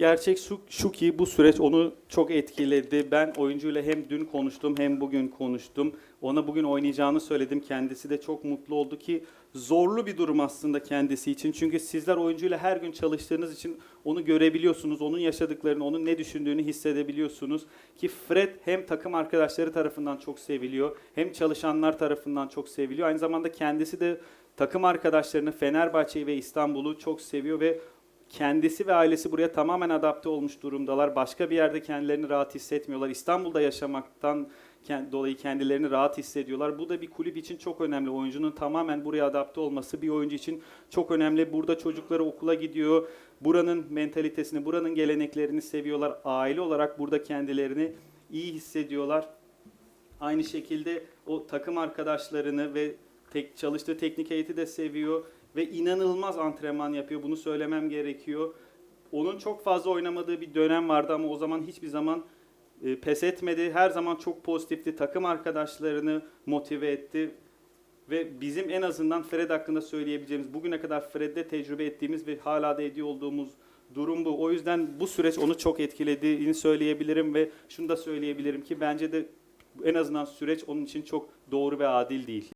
Gerçek şu, şu ki bu süreç onu çok etkiledi. Ben oyuncuyla hem dün konuştum hem bugün konuştum. Ona bugün oynayacağını söyledim. Kendisi de çok mutlu oldu ki zorlu bir durum aslında kendisi için. Çünkü sizler oyuncuyla her gün çalıştığınız için onu görebiliyorsunuz. Onun yaşadıklarını, onun ne düşündüğünü hissedebiliyorsunuz. Ki Fred hem takım arkadaşları tarafından çok seviliyor hem çalışanlar tarafından çok seviliyor. Aynı zamanda kendisi de takım arkadaşlarını Fenerbahçe'yi ve İstanbul'u çok seviyor ve kendisi ve ailesi buraya tamamen adapte olmuş durumdalar. Başka bir yerde kendilerini rahat hissetmiyorlar. İstanbul'da yaşamaktan dolayı kendilerini rahat hissediyorlar. Bu da bir kulüp için çok önemli. Oyuncunun tamamen buraya adapte olması bir oyuncu için çok önemli. Burada çocukları okula gidiyor. Buranın mentalitesini, buranın geleneklerini seviyorlar. Aile olarak burada kendilerini iyi hissediyorlar. Aynı şekilde o takım arkadaşlarını ve tek çalıştığı teknik heyeti de seviyor ve inanılmaz antrenman yapıyor. Bunu söylemem gerekiyor. Onun çok fazla oynamadığı bir dönem vardı ama o zaman hiçbir zaman e, pes etmedi. Her zaman çok pozitifti. Takım arkadaşlarını motive etti. Ve bizim en azından Fred hakkında söyleyebileceğimiz, bugüne kadar Fred'de tecrübe ettiğimiz ve hala da ediyor olduğumuz durum bu. O yüzden bu süreç onu çok etkilediğini söyleyebilirim ve şunu da söyleyebilirim ki bence de en azından süreç onun için çok doğru ve adil değil.